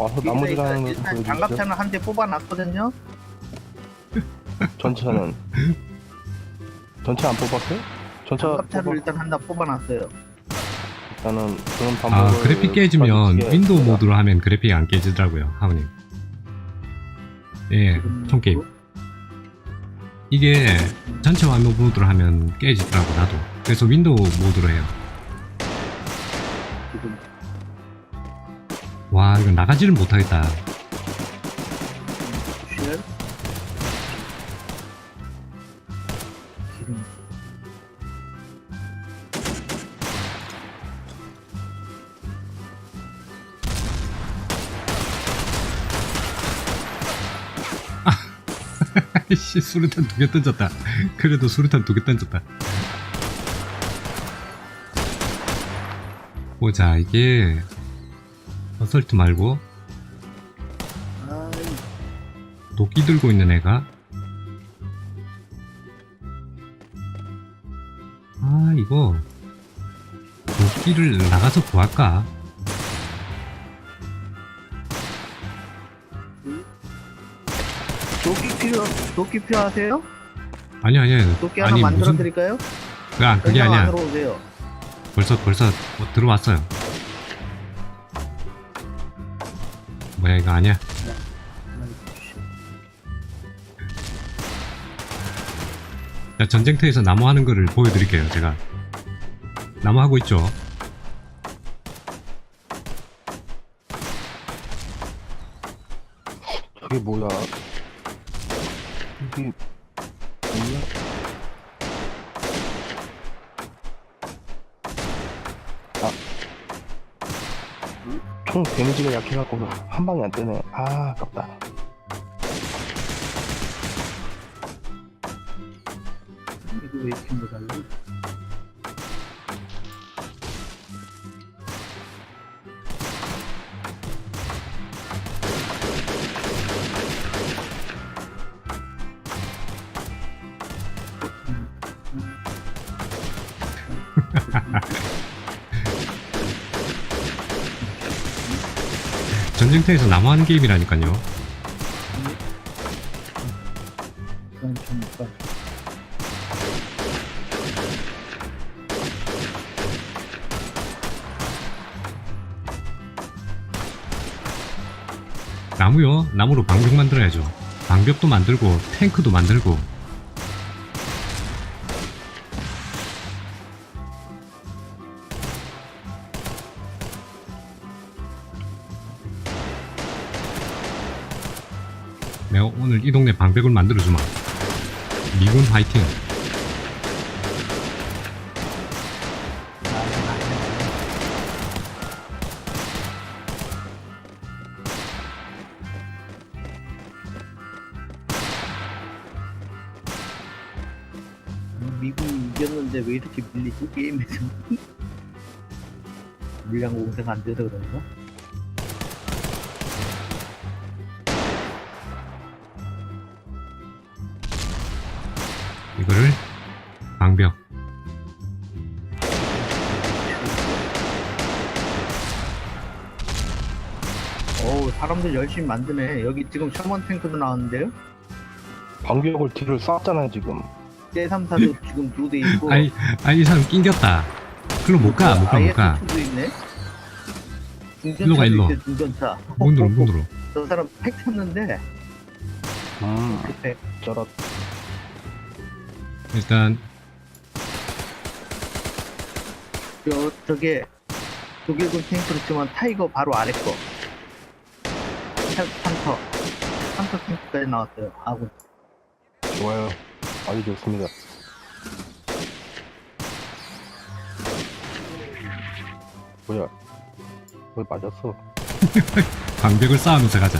와서 나머지라는 걸 일단 보여주시죠. 장갑차는 한 대 뽑아놨거든요. 전차는 전차 안 뽑았어요? 전차 장갑차를 뽑아 일단 한 대 뽑아놨어요. 일단은 그런 아 방법을 그래픽 깨지면 윈도우 모드로 하면 그래픽이 안 깨지더라고요 하우님 예 지금 총게임 이게 전체 화면 모드로 하면 깨지더라고 나도 그래서 윈도우 모드로 해요 와 이거 나가지를 못하겠다. 쉘 지금 씨 수류탄 두 개 던졌다. 그래도 수류탄 두 개 던졌다. 보자 이게 어설트 말고. 도끼 들고 있는 애가. 아 이거. 도끼를 나가서 구할까? 도끼 필요 도끼 필요하세요? 아니 아니 도끼 하나 아니 만들어 무슨 드릴까요? 아 그게 아니야. 안으로 오세요. 벌써 벌써 뭐 들어왔어요 뭐야 이거 아니야 자, 전쟁터에서 나무 하는 거를 보여드릴게요, 제가. 나무 하고 있죠? 저게 뭐야 이게 뭐야 아. 총 데미지가 약해갖고 한 방에 안 뜨네 아 아깝다 이거 왜 달래? 전 나무 하는 게임이라니까요. 나무요? 나무로 방벽 만들어야죠. 방벽도 만들고, 탱크도 만들고. 오늘 이 동네 방벽을 만들어주마. 미군 화이팅. 미국이 이겼는데 왜 이렇게 밀리지 게임에서? 물량 공생 안 돼서 그런가? 어우 사람들 열심히 만드네. 여기 지금 셔먼 탱크도 나왔는데요? 방벽을 뒤를 쐈잖아요 지금 제3사도 지금 두 대 있고 아이, 아이, 이 사람 낑겼다. 글로 못 가, 못 가, 못 가. IS2도 있네. 일로 가, 일로. 중전차 있대, 중전차. 문으로, 문으로. 저 사람 팩 쳤는데 음그 팩. 저런 일단, 저 저게 독일군 탱크로 치면 타이거 바로 아래 거. 3,400까지 나왔어요. 아군. 좋아요. 아주 좋습니다. 뭐야? 왜 맞았어? 방벽을 쌓아놓자 가자.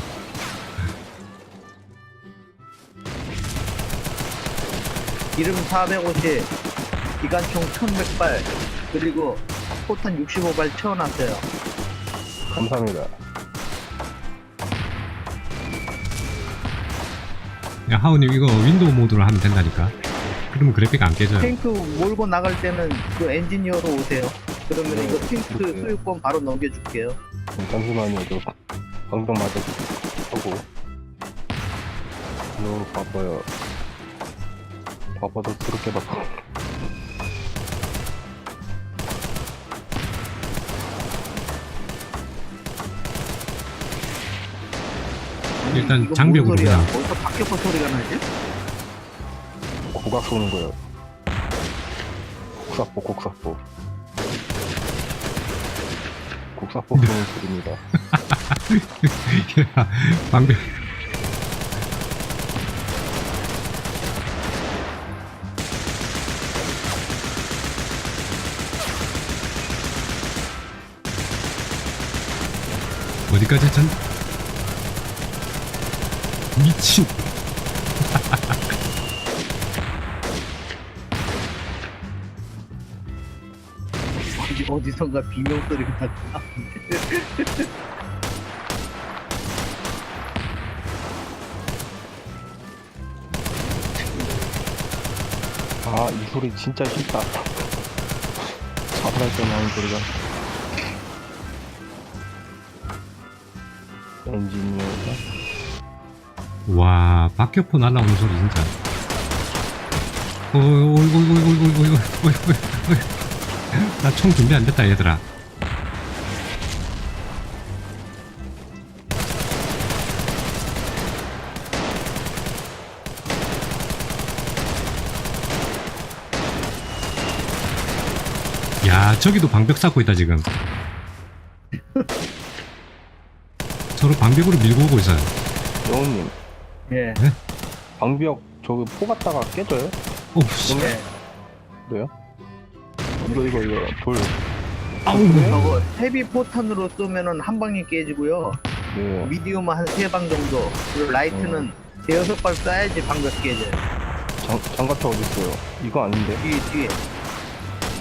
이름 450, 기관총 1,100발, 그리고 포탄 65발 채워놨어요. 감사합니다. 야, 하우님, 이거 윈도우 모드로 하면 된다니까. 그러면 그래픽 안 깨져요. 탱크 몰고 나갈 때는 그 엔지니어로 오세요. 그러면 네, 이거 탱크. 소유권 바로 넘겨줄게요. 음, 잠시만요 저 방병 맞아 하고 너 바빠요 바빠도 그렇게 바빠 일단 이거 장벽으로 뭔 소리야? 그냥. 격포 소리가 나지? 고각 쏘는 거예요. 곡사포 곡사포. 곡사포 쏘는 소리입니다. 방벽. 어디까지 전? 미친 어디, 어디선가 비명 소리가 나는데. 아이 소리 진짜 싫다. 자살할 때 나는 소리가. 엔지니어가 와 박격포 날라오는 소리 진짜 나총 준비 안 됐다 얘들아 야 저기도 방벽 쌓고 있다 지금 서로 방벽으로 밀고 오고 있어요 여우님 예. 방벽 저기 포 갔다가 깨져요? 오우 씨 예. 그래요? 이거 이거 이거 돌 아우 저거 헤비 포탄으로 쏘면은 한 방에 깨지고요. 네. 미디움 한세 방 정도. 그리고 라이트는 대여섯 발 쏴야지 방벽 깨져요. 장, 장갑차 어딨어요? 이거 아닌데? 뒤에 뒤에.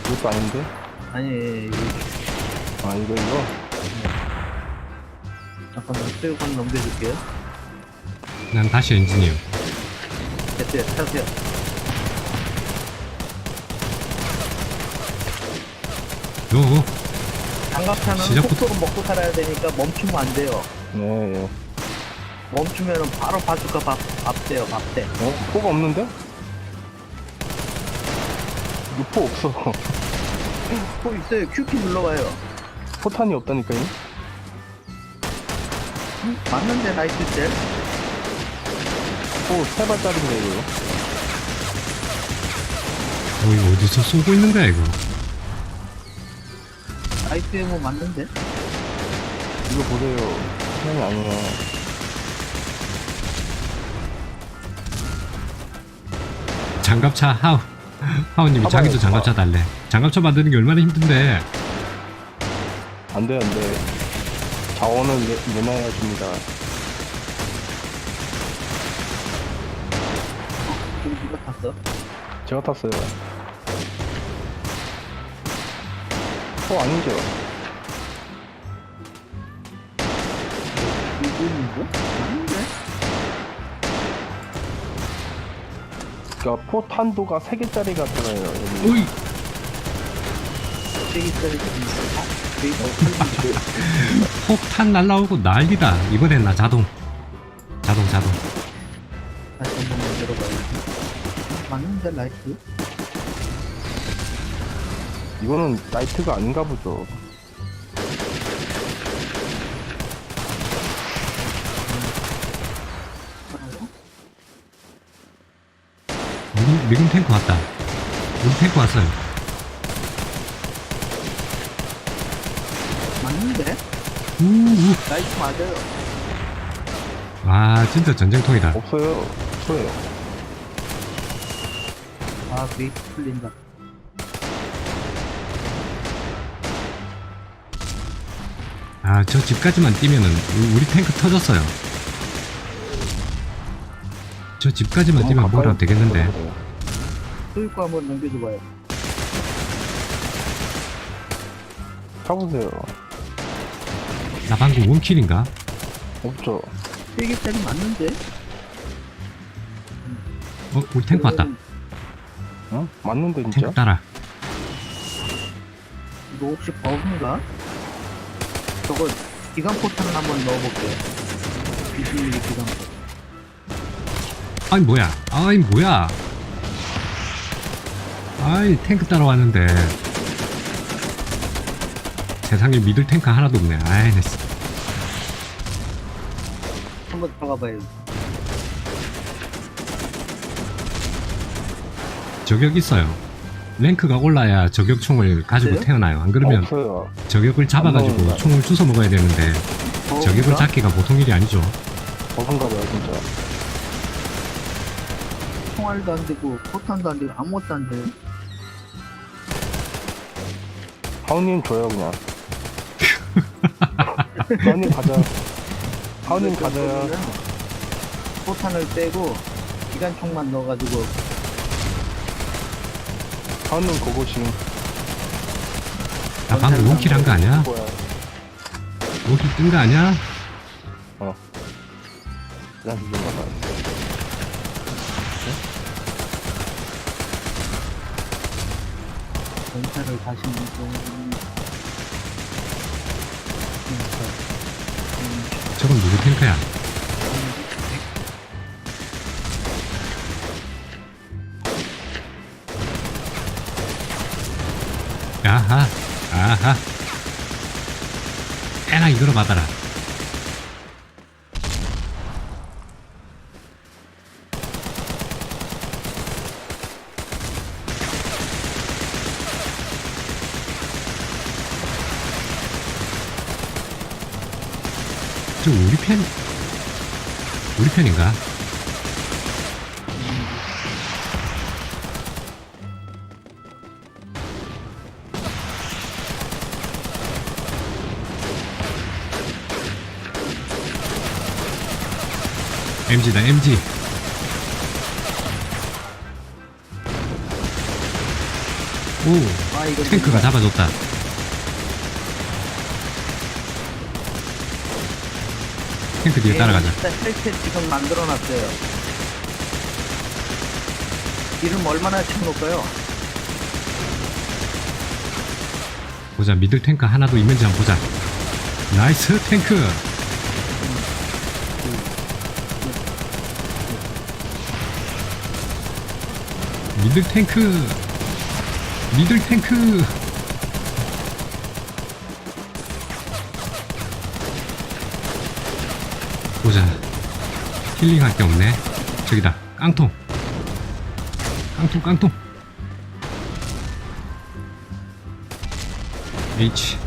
이것도 아닌데? 아니 이거 아 이거 이거? 잠깐만 수육관 넘겨줄게요. 난 다시 엔지니어 됐어요. 타세요. 요 장갑차는 시작부터- 속도로 먹고 살아야 되니까 멈추면 안 돼요. 네 예. 멈추면은 바로 바주카 밥, 밥 돼요, 밥 돼. 어? 포가 없는데? 이거 포 없어 또 있어요. 큐키 눌러봐요. 포탄이 없다니까요? 응? 맞는데, 라이트 셀? 포세 발짜리인데 이거. 어, 이거 어디서 쏘고 있는 거야 이거? 라이트 에모 맞는데? 이거 보세요. 포탄이 아니야 장갑차 하우. 하우님이 봐봐요, 자기도 봐봐. 장갑차 달래. 장갑차 만드는 게 얼마나 힘든데. 안 돼 안 돼. 자원을 내, 내놔야 줍니다 저기 누가 탔어? 제가 탔어요. 포 아니죠? 맞는데? 그니까 포탄도가 3개짜리가 들어요 여기. 오이! 세기짜리 폭탄 날라오고 난리다. 이번엔 나 자동. 자동 자동 맞는데, 라이트? 이거는 나이트가 아닌가 보죠. 미군, 미군 탱크 왔다. 미군 탱크 왔어요. 맞는데? 우우. 라이트 맞아요. 와 진짜 전쟁통이다. 없어요. 소래요 아, 베이스 풀린다. 아 저 집까지만 뛰면은 우리, 우리 탱크 터졌어요 저 집까지만 뛰면 뭐라 되겠는데 소유과 한번 넘겨줘봐요. 타보세요 나 방금 원킬인가? 없죠 세기짜리 맞는데? 어 우리 탱크 왔다 어? 맞는데 진짜? 탱크 따라 이거 혹시 버그인가? 저거 기관포탄을 한번 넣어볼게요. 21mm 기관포. 아니 뭐야 아이 뭐야 아이 탱크 따라 왔는데 세상에 믿을 탱크 하나도 없네 아이 나 진짜. 한번 들어가 봐요. 저격 있어요 랭크가 올라야 저격총을 가지고 있어요? 태어나요 안 그러면 없어요. 저격을 잡아가지고 총을 주워 먹어야 되는데 어, 저격을 뭐야? 잡기가 보통 일이 아니죠 버금가 봐요, 진짜. 총알도 안 되고 포탄도 안 되고 아무것도 안 돼. 하우님 줘요, 그냥. 하우님 가자. 하우님 가자요. 포탄을 빼고 기관총만 넣어가지고 하우님 고고싱. 나 방금 원킬 한 거 아니야? 뭐야. 원킬 뜬 거 아니야? 그냥 이건가 봐요. 전차를 다시 좀 저건 누구 탱크야? 이거로 받아라. 저 우리 편, 우리 편인가? MG. 오, 아 이거 탱크가 잡아줬다. 탱크 뒤에 따라가자. 일단 지금 만들어놨어요. 기름 얼마나 채워놓을까요? 보자, 미들 탱크 하나도 있는지 한번 보자. 나이스 탱크! 미들 탱크! 미들 탱크! 보자. 힐링할 게 없네. 저기다. 깡통. 깡통, 깡통. H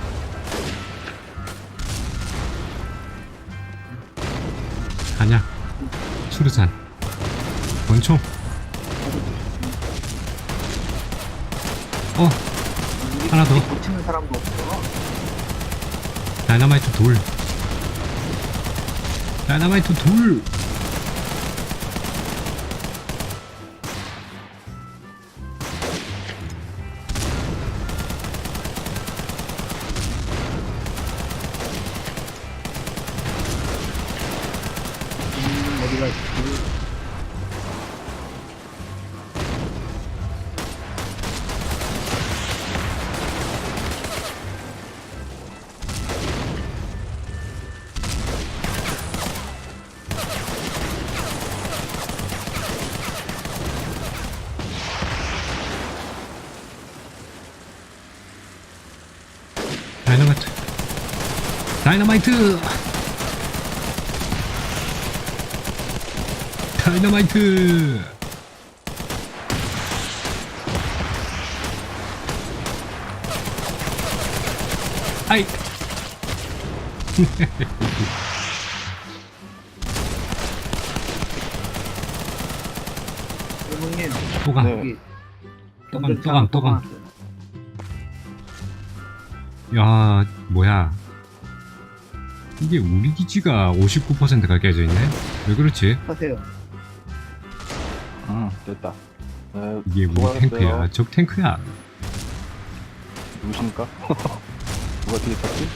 한약 수류탄 권총 어 하나 더. 고치는 사람도 없어. 다이너마이트 돌 다이너마이트 돌 다이너마이트. 다이너마이트. 아이. 또가 네. 또감, 또감, 또감. 야 뭐야 이게 우리 기지가 59%가 깨져 있네 왜 그렇지 하세요. 응, 됐다. 네, 이게 우리 수고하셨어요. 탱크야 적 탱크야 누구십니까? 누가 뒤에 탔지?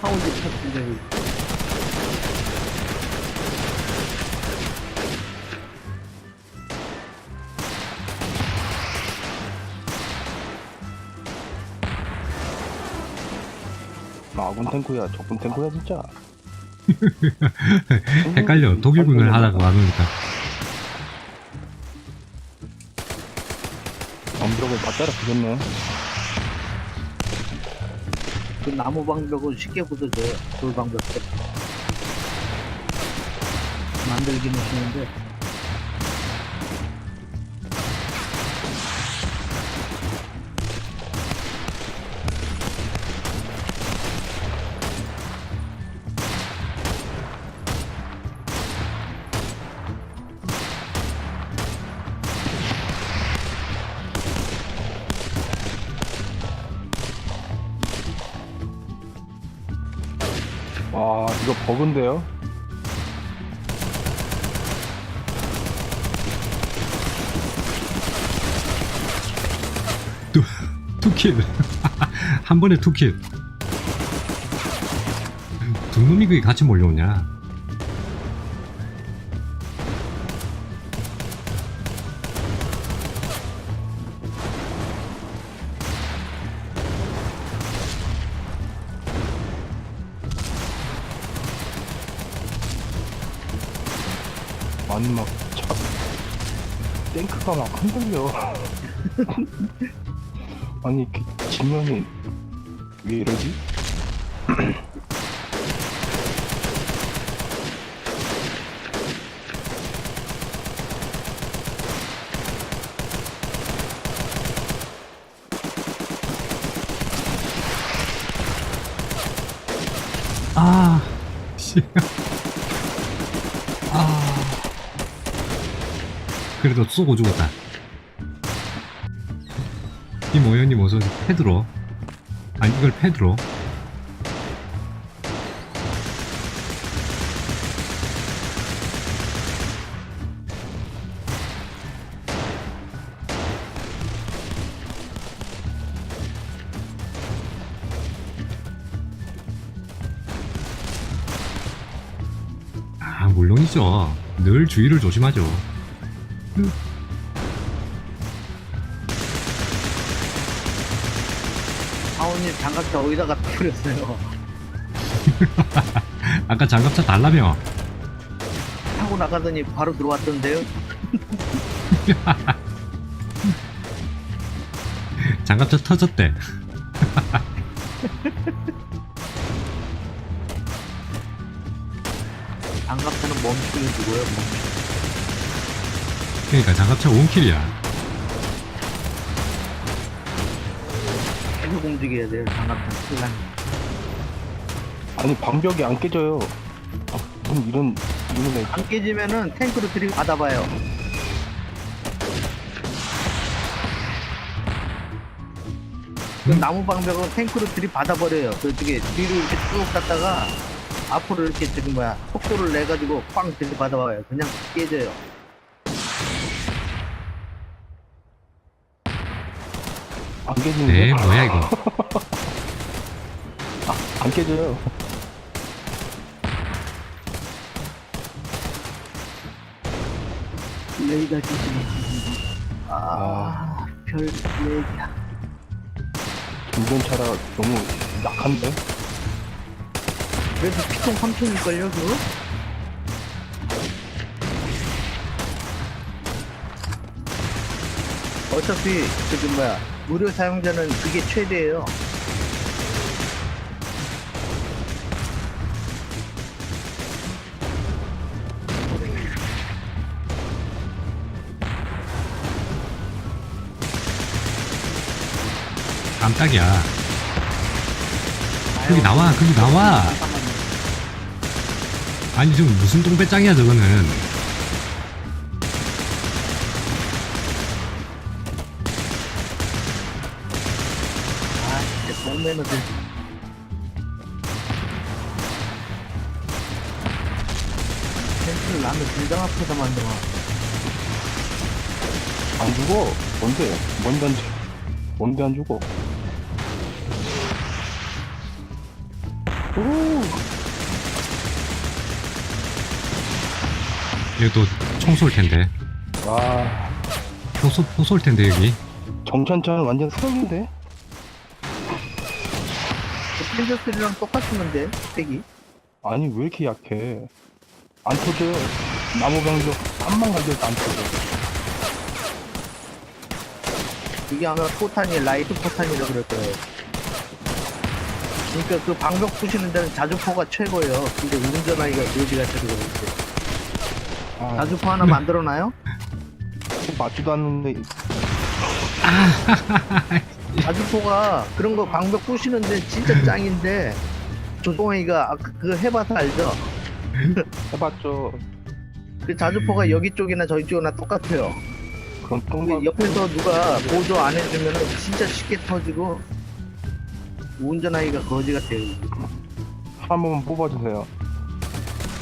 하우지 탔는데 나 아군 탱크야 저분 탱크야 진짜 헷갈려. 독일군을 하다가 와보니까. 엄브력을 다 따라 부셨네 그 나무 방벽은 쉽게 부서져요. 돌 방벽 때. 만들기는 쉬운데. 버그인데요 투킬. 한 번에 투킬. 두 놈이 그게 같이 몰려오냐? 흔들려 아니 이렇게 지면이 왜 이러지? 아, 씨. 아. 그래도 쏘고 죽었다. 이 모연님 어서 패드로. 아니, 이걸 패드로. 아, 물론이죠. 늘 주의를 조심하죠. 사 장갑차 어디다가 뿌렸어요. 아까 장갑차 달라며. 타고 나가더니 바로 들어왔던데요. 장갑차 터졌대. 장갑차는 멈추게 두고요. 멈추. 그러니까 장갑차 원킬이야. 계속 움직여야 돼요. 장갑차 신랑. 아니 방벽이 안 깨져요 아, 무슨 이런 이런 애 안 깨지면은 탱크로 들이 받아봐요. 그 나무 방벽은 탱크로 들이 받아버려요. 그쪽에 뒤로 이렇게 쭉 갔다가 앞으로 이렇게 지금 뭐야 속도를 내 가지고 꽝 들이 받아봐요. 그냥 깨져요. 안 깨지는데 네, 뭐야 이거. 안 깨져요 레이더 지진이 아, 별 얘기야. 운전차라 너무 약한데 그래도 피통 3톤일걸요, 그거? 어차피, 저기 뭐야, 무료 사용자는 그게 최대예요. 깜짝이야. 거기 나와, 거기 나와. 아니 지금 무슨 똥배짱이야 저거는. 남의 불장 앞에서 만들어. 안 죽어 뭔데 뭔데 안 죽어 뭔데 안 죽어 오총쏠 텐데. 와 포쏠 포쏠 텐데 여기. 정찬차는 완전 수석인데 핸드스리랑 똑같으면데 스펙이 아니 왜 이렇게 약해? 안 터져. 나무 방벽 한방 가져도 안 터져. 이게 아마 포탄이 라이트 포탄이라 그럴 거예요. 그러니까 그 방벽 부시는 데는 자주포가 최고예요. 근데 운전하기가 같아서 그런지. 아, 자주포 하나 만들어놔요? 맞지도 않는데 자주포가 그런 거 방벽 부시는 데 진짜 짱인데 조동이가 아까 그거 해봐서 알죠? 해봤죠. 그 자주포가 여기 쪽이나 저기 쪽이나 똑같아요. 그럼 근데 똥 옆에서 누가 보조 안 해주면 진짜 쉽게 터지고 운전하기가 거지 같아요. 한 번만 뽑아주세요.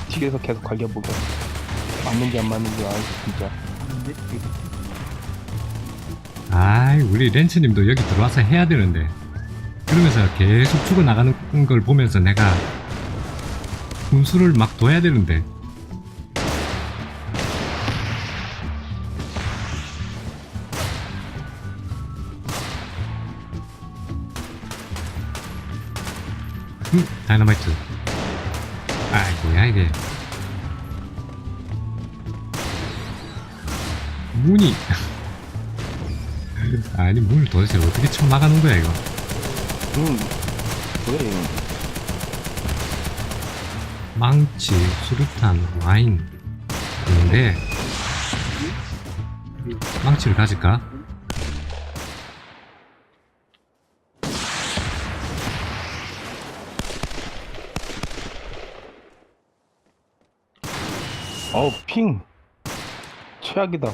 뒤에서 계속 갈겨보게. 맞는지 안 맞는지 알지 진짜. 아이 우리 렌츠님도 여기 들어와서 해야 되는데 그러면서 계속 죽어나가는 걸 보면서 내가 분수를 막 둬야 되는데. 음, 다이너마이트. 아이 뭐야 이게. 문이. 아니 문을 도대체 어떻게 쳐 막아놓은 거야 이거? 음, 왜? 망치, 수류탄, 와인 있는데 망치를 가질까? 어우 핑 최악이다.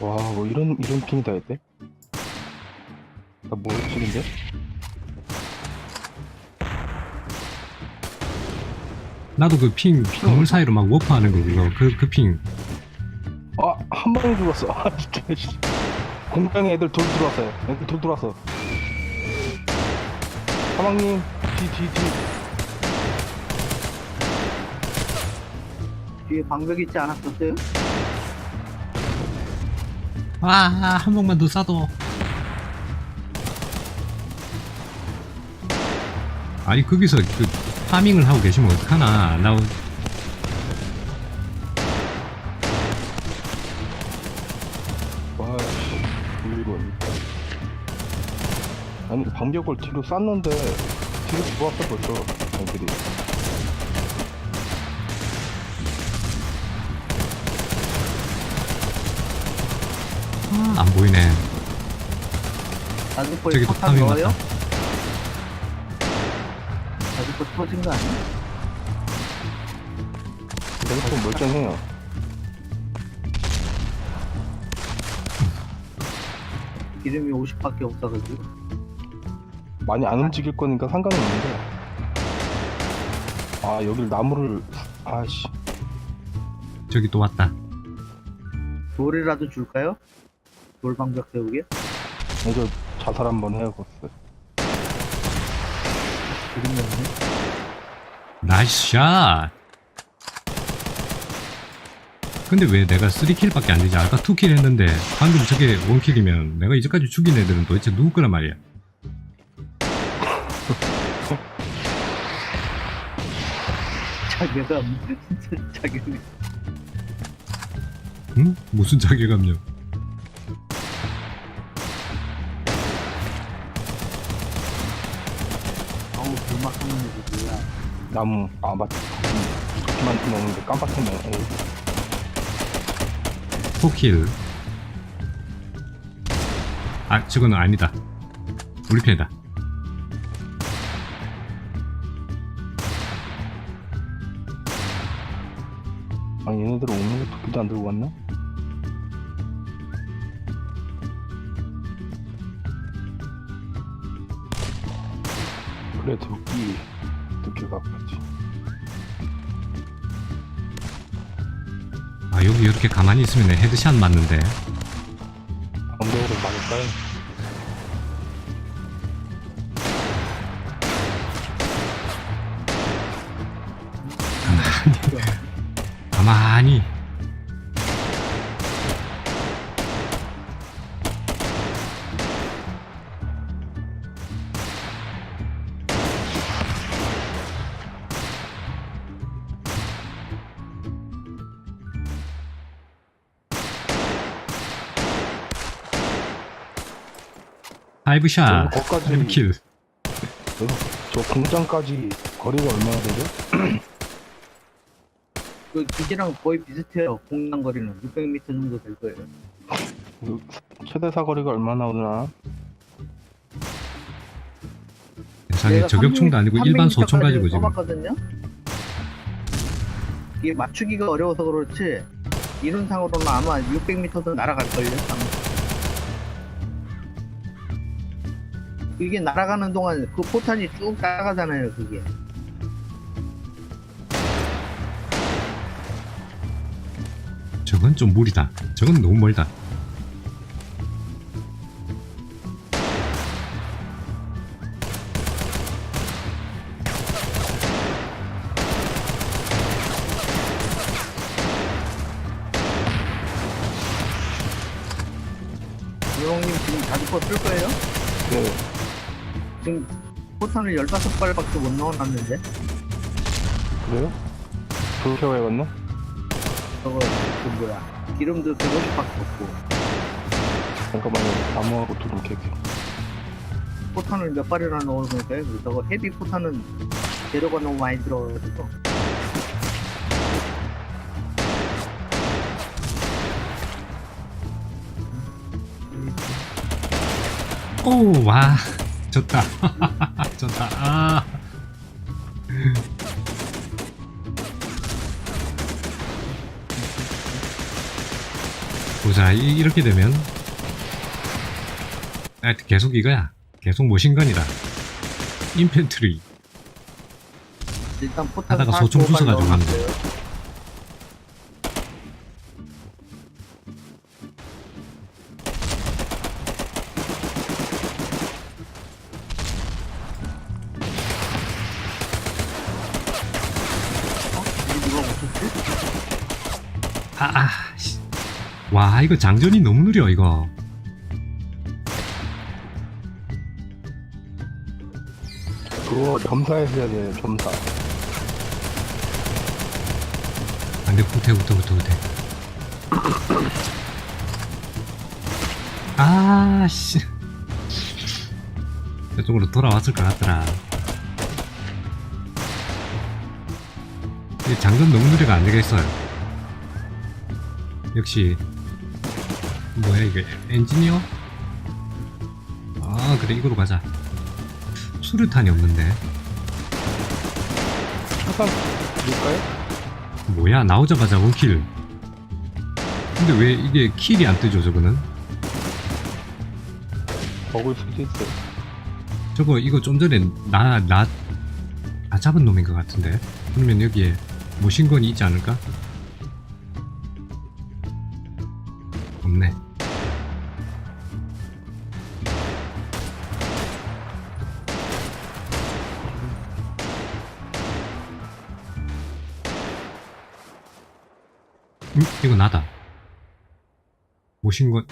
와, 뭐 이런 이런 핑이 다 있대? 나뭐 찍은데? 나도 그 핑 건물 사이로 막 워프하는 거 그거 그그핑 아, 한 방에 죽었어. 아, 진짜. 씨. 공장에 애들 돌 들어왔어요. 애들 돌 들어왔어. 사방님, 뒤, 뒤, 뒤. 뒤에 방벽 있지 않았었어요? 아한 번만 더 쏴도 아니 거기서 그 파밍을 하고 계시면 어떡하나 나 와, 씨. 물건. 아니, 방벽을 뒤로 쌌는데, 뒤로 들어왔어, 벌써. 애들이. 아, 안 보이네 저기 파밍 넣어요? 왔다 터진 거 아니야? 내가 좀 멀쩡해요. 기름이 50밖에 없어가지고 많이 안 움직일 거니까 상관이 없는데. 아, 여길 나무를, 아씨. 저기 또 왔다 돌이라도 줄까요? 돌 방벽 세우게? 이거 자살 한번 해야겠어. 기름이 없네. 나이스 샷! 근데 왜 내가 3킬밖에 안 되지? 아까 2킬 했는데 방금 저게 1킬이면 내가 이제까지 죽인 애들은 도대체 누구 거란 말이야. 자괴감. 진짜 자괴감. 응? 무슨 자괴감요 어우 불막 하는 애들 뭐야 나무, 아, 맞다. 그렇게만 먹는데 깜빡했네. 에이. 4킬 아 저거는 아니다 우리 편이다 아, 얘네들 오는 거 도끼도 안 들고 왔나? 그래, 도끼. 갖고 왔지. 아 여기 이렇게 가만히 있으면 헤드샷 맞는데 엉덩이를 맞을까요? 5샷 거기까지- 5킬 저 공장까지 거리가 얼마나 되죠? 그 기지랑 거의 비슷해요. 공간 거리는 600m 정도 될 거예요. 그 최대 사거리가 얼마나 오나? 세상에 저격총도 아니고 일반 소총 가지고 지금 써봤거든요? 이게 맞추기가 어려워서 그렇지 이론상으로는 아마 600m도 날아갈걸요? 아마. 이게 날아가는 동안 그 포탄이 쭉 따라가잖아요. 그게. 저건 좀 무리다 저건 너무 멀다 유롱님 지금 자주포 쓸 거예요? 네, 지금 포탄을 15발밖에 못 넣어놨는데 그래요? 그렇게 해야겠네? 저거 그 뭐야 기름도 150밖에 없고 잠깐만요. 나무하고 두름 캐게. 포탄을 몇 발이나. 그래서 저거 헤비 포탄은 재료가 너무 많이 들어가지고 오 와 졌다. 졌다. 아. 보자. 이, 이렇게 되면. 아, 계속 이거야. 계속 모신건이다. 인펜트리. 일단 포탄 하다가 소총 부숴가지고 하는 거. 누 와, 이거 장전이 너무 느려, 이거. 그거 점사해서 해야 돼요, 점사. 안 돼, 후퇴, 후퇴, 후퇴, 후퇴. 아, 씨. 저쪽으로 돌아왔을 것 같더라. 이 장전 너무 느려가 안 되겠어요. 역시, 뭐야, 이게, 엔지니어? 아, 그래, 이거로 가자. 수류탄이 없는데. 차산 드릴까요? 뭐야 나오자마자 원킬 근데 왜 이게 킬이 안 뜨죠 저거는 먹을 수도 있어요. 저거 이거 좀 전에 나나 나 잡은 놈인 것 같은데 그러면 여기에 모신건이 있지 않을까? 모신건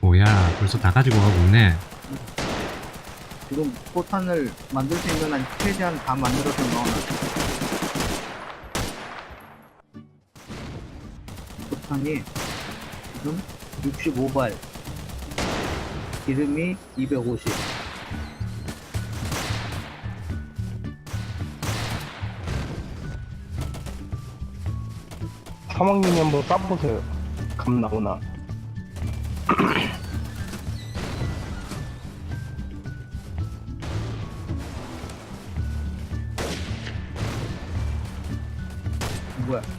뭐야 벌써 다 가지고 가고 있네 지금 포탄을 만들 수 있는 한 최대한 다 만들어서 넣어놨어. 포탄이 지금 65발, 기름이 250. 사망님이 한번 쏴보세요. 감 나오나.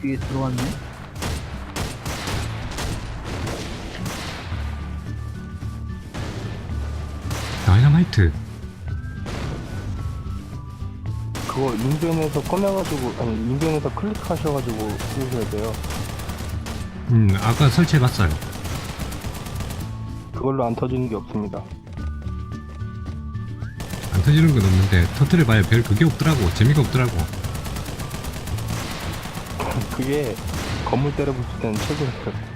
뒤에 들어왔네? 다이너마이트 그거 인벤에서 꺼내가지고, 아니, 인벤에서 클릭하셔가지고 쓰셔야 돼요. 음 아까 설치해봤어요 그걸로 안 터지는 게 없습니다. 안 터지는 건 없는데 터트려봐야 별 그게 없더라고 재미가 없더라고 그게 건물 때려붙을 때는 최고였어요.